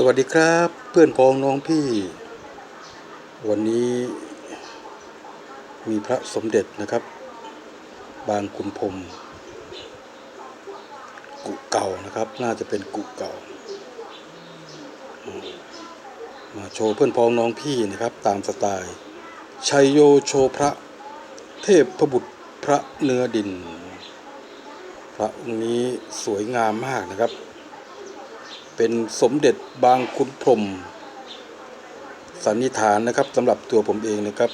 สวัสดีครับเพื่อนพ้องน้องพี่ วันนี้มีพระสมเด็จนะครับ บางคุณพรมกุเก่านะครับ น่าจะเป็นกุเก่า มาโชว์เพื่อนพ้องน้องพี่นะครับ ตามสไตล์ชัยโยโชพระเทพพบุตรพระเนื้อดิน พระองค์นี้สวยงามมากนะครับ เป็นสมเด็จบางคุณพรมสันนิษฐานนะครับสำหรับตัวผมเองนะครับ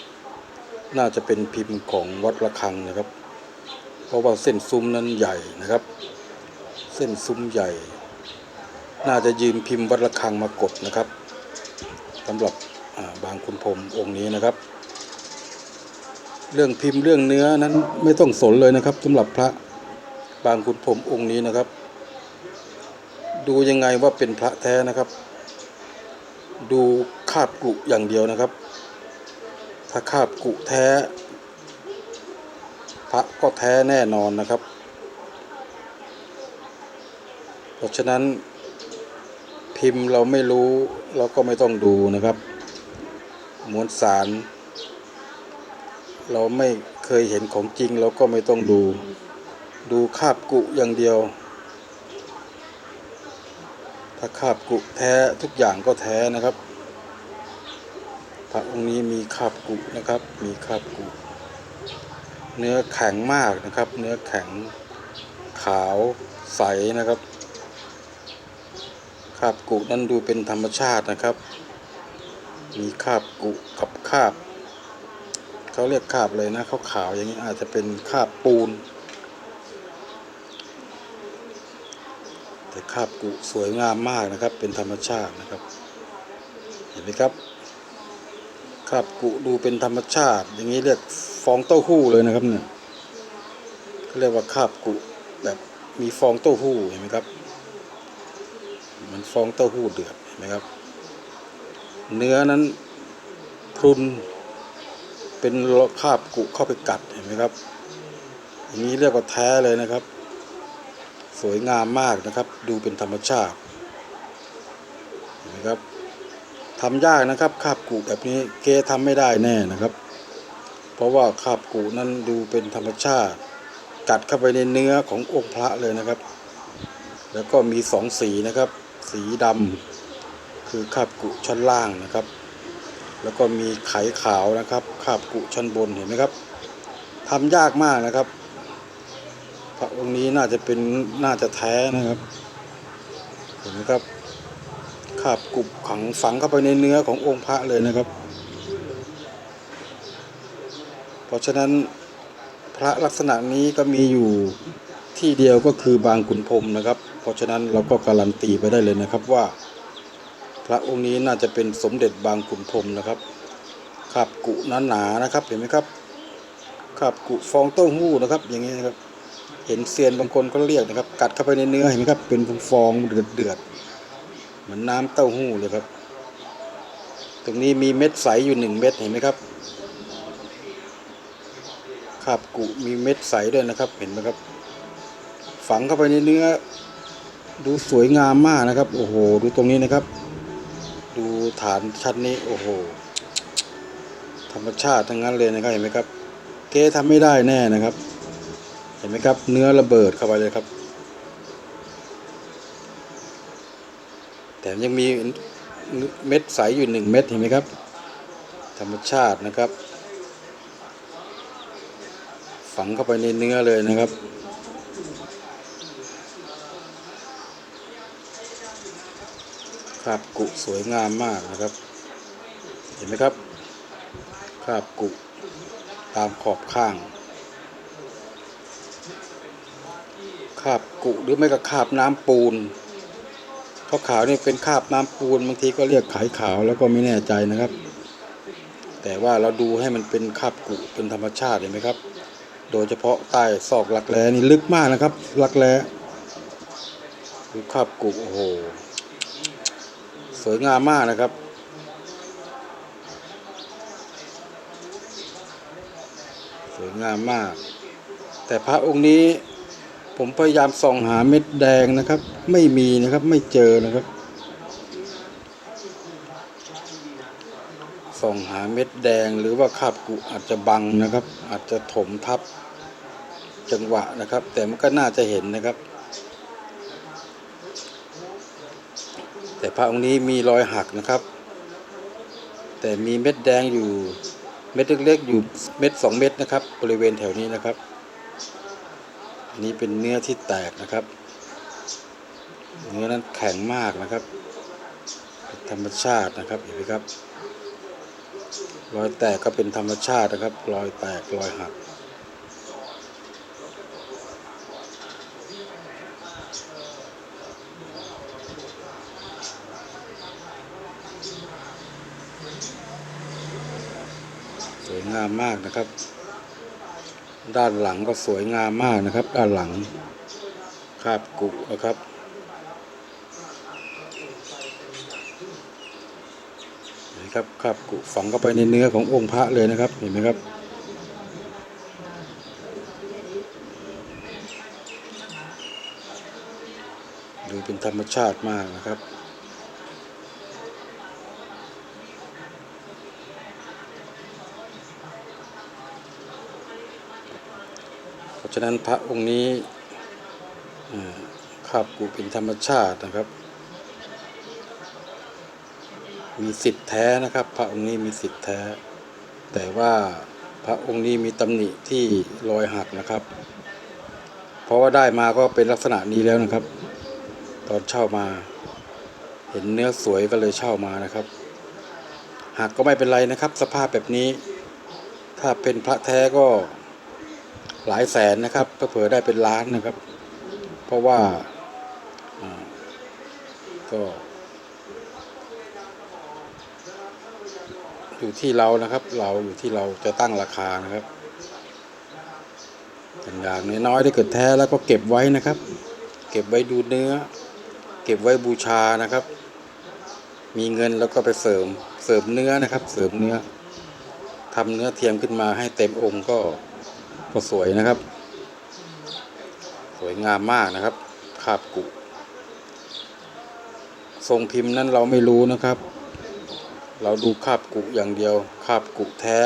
น่าจะเป็นพิมพ์ของวัดระฆังนะครับ เพราะว่าเส้นซุ้มนั้นใหญ่นะครับ เส้นซุ้มใหญ่ น่าจะยืมพิมพ์วัดระฆังมากดนะครับสำหรับบางคุณพรมองค์นี้นะครับ เรื่องพิมพ์เรื่องเนื้อนั้นไม่ต้องสนเลยนะครับสำหรับพระบางคุณพรมองค์นี้นะครับ ดูยังไงว่าเป็นพระแท้นะครับ ดูคาบกุอย่างเดียวนะครับ ถ้าคาบกุแท้ พระก็แท้แน่นอนนะครับ เพราะฉะนั้นพิมพ์เราไม่รู้เราก็ไม่ต้องดูนะครับมวลสาร เราไม่เคยเห็นของจริงเราก็ไม่ต้องดู ดูคาบกุอย่างเดียว ถ้าคาบกุแท้ทุกอย่างก็แท้นะครับพระองค์นี้มีคาบกุนะครับ มีคาบกุ เนื้อแข็งมากนะครับ เนื้อแข็งขาวใสนะครับคาบกุนั้นดูเป็นธรรมชาตินะครับ มีคาบกุกับคาบเขาเรียกคาบเลยนะเขาขาวๆอย่างนี้อาจจะเป็นคาบปูน แต่ คาบกุสวยงามมากนะครับ เป็นธรรมชาตินะครับ เห็นไหมครับคาบกุดูเป็นธรรมชาติ อย่างนี้เรียกฟองเต้าหู้เลยนะครับเนี่ยเขาเรียกว่าคาบกุแบบมีฟองเต้าหู้เห็นไหมครับมันฟองเต้าหู้เดือดเห็นไหมครับ เนื้อนั้นพรุนเป็นคาบกุเข้าไปกัดเห็นไหมครับอย่างนี้เรียกว่าแท้เลยนะครับ สวยงามมากนะครับ ดูเป็นธรรมชาตินไหมครับทำยากนะครับคาบกุแบบนี้เกทำไม่ได้แน่นะครับ เพราะว่าคาบกุนั้นดูเป็นธรรมชาติ กัดเข้าไปในเนื้อขององค์พระเลยนะครับ แล้วก็มีสองสีนะครับ สีดำคือคาบกุชั้นล่างนะครับ แล้วก็มีไขขาวนะครับคาบกุชั้นบนเห็นไหมครับทำยากมากนะครับ ระองค์นี้น่าจะเป็นน่าจะแท้นะครับเห็นไหมครับคาบกุบขังฝังเข้าไปในเนื้อขององค์พระเลยนะครับ เพราะฉะนั้นพระลักษณะนี้ก็มีอยู่ที่เดียวก็คือบางขุนพรมนะครับ เพราะฉะนั้นเราก็การันตีไปได้เลยนะครับว่า พระองค์นี้น่าจะเป็นสมเด็จบางขุนพรมนะครับคาบกุหนาๆนะครับเห็นไหมครับคาบกุฟองเต้าหู้นะครับ อย่างนี้นะครับ เห็นเซียนบางคนก็เรียกนะครับ กัดเข้าไปในเนื้อเห็นไหมครับ เป็นฟองๆเดือดเดือดๆเหมือนน้ำเต้าหู้เลยครับ ตรงนี้มีเม็ดใสอยู่หนึ่งเม็ดเห็นไหมครับคาบกุมีเม็ดใสด้วยนะครับ เห็นไหมครับ ฝังเข้าไปในเนื้อ ดูสวยงามมากนะครับ โอ้โห ดูตรงนี้นะครับ ดูฐานชั้นนี้โอ้โห ธรรมชาติทั้งนั้นเลยนะครับเห็นไหมครับ เก๊ทำไม่ได้แน่นะครับ ห็นไหมครับ เนื้อระเบิดเข้าไปเลยครับแถมยังมีเม็ดใสอยู่หนึ่งเม็ดเห็นไหมครับ ธรรมชาตินะครับ ฝังเข้าไปในเนื้อเลยนะครับคราบกุสวยงามมากนะครับ เห็นไหมครับคราบกุตามขอบข้าง คราบกุหรือไม่ก็คาบน้ำปูนเพราะขาวนี่เป็นคาบน้ำปูนบางทีก็เรียกไขขาวแล้วก็ไม่แน่ใจนะครับ แต่ว่าเราดูให้มันเป็นคาบกุเป็นธรรมชาติเห็นไหมครับ โดยเฉพาะใต้ซอกหลักแร้นี่ลึกมากนะครับหลักแร้ดูคาบกุโอ้โหสวยงามมากนะครับสวยงามมาก แต่พระองค์นี้ ผมพยายามส่องหาเม็ดแดงนะครับ ไม่มีนะครับไม่เจอนะครับส่องหาเม็ดแดงหรือว่าคาบกุอาจจะบังนะครับ อาจจะถมทับจังหวะนะครับ แต่มันก็น่าจะเห็นนะครับ แต่พระองค์นี้มีรอยหักนะครับ แต่มีเม็ดแดงอยู่เม็ดเล็กๆอยู่เม็ดสองเม็ดนะครับ บริเวณแถวนี้นะครับ อันนี้เป็นเนื้อที่แตกนะครับ เนื้อนั้นแข็งมากนะครับ ธรรมชาตินะครับเห็นไหมครับ รอยแตกก็เป็นธรรมชาตินะครับ รอยแตกรอยหักสวยงามมากนะครับ ด้านหลังก็สวยงามมากนะครับ ด้านหลังคาบกุนะครับนไหมครับคาบกุฝังเข้าไปในเนื้อขององค์พระเลยนะครับเห็นไหมครับดูเป็นธรรมชาติมากนะครับ เพราะ ฉะนั้นพระองค์นี้อ่าคาบกุเป็นธรรมชาตินะครับ มีสิทธิ์แท้นะครับ พระองค์นี้มีสิทธิ์แท้ แต่ว่าพระองค์นี้มีตำหนิที่รอยหักนะครับ เพราะว่าได้มาก็เป็นลักษณะนี้แล้วนะครับ ตอนเช่ามา เห็นเนื้อสวยก็เลยเช่ามานะครับหักก็ไม่เป็นไรนะครับ สภาพแบบนี้ ถ้าเป็นพระแท้ก็ หลายแสนนะครับเผื่อได้เป็นล้านนะครับ เพราะว่าก็อยู่ที่เรานะครับ เราอยู่ที่เราจะตั้งราคานะครับอย่างอย่างน้อยๆถ้เกิดแท้แล้วก็เก็บไว้นะครับ เก็บไว้ดูเนื้อ เก็บไว้บูชานะครับ มีเงินแล้วก็ไปเสริมเสริมเนื้อนะครับ เสริมเนื้อทำเนื้อเทียมขึ้นมาให้เต็มองค์ก็ ก็สวยนะครับ สวยงามมากนะครับคาบกุ ทรงพิมพ์นั้นเราไม่รู้นะครับ เราดูคาบกุอย่างเดียวคาบกุแท้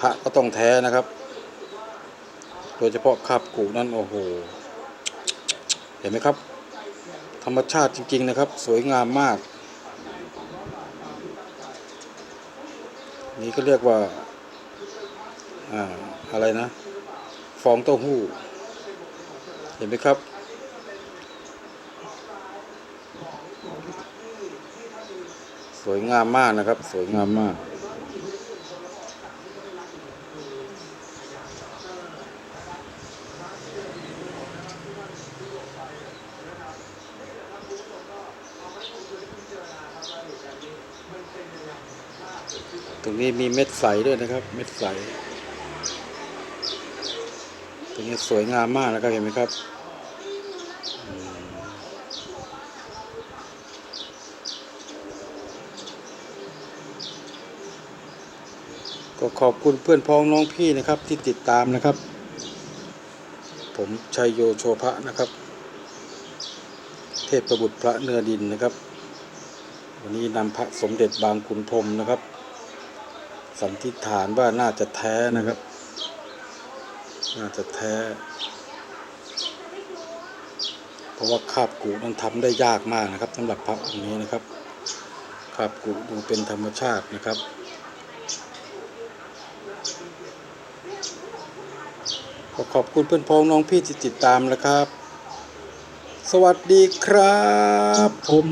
พระก็ต้องแท้นะครับ โดยเฉพาะคาบกุนั่นโอ้โห เห็นไหมครับ ธรรมชาติจริง ๆนะครับ สวยงามมาก นี่ก็เรียกว่า อ่าอะไรนะ ฟองเต้าหู้ เห็นไหมครับ สวยงามมากนะครับ สวยงามมากตรงนี้มีเม็ดใสด้วยนะครับ เม็ดใส ตรงนี้สวยงามมากนะครับเห็นไหมครับก็ขอบคุณเพื่อนพ้องน้องพี่นะครับที่ติดตามนะครับ ผมชัยโยโชภะนะครับ เทพประบุตรพระเนื้อดินนะครับ วันนี้นำพระสมเด็จบางขุนพรมนะครับ สันนิษฐานว่าน่าจะแท้นะครับ น่าจะแท้ เพราะว่าคาบกุนั้นทำได้ยากมากนะครับสำหรับพระองค์นี้นะครับคาบกุดูเป็นธรรมชาตินะครับขอขอบคุณเพื่อนพ้องน้องพี่ที่ติดตามนะครับ สวัสดีครับผม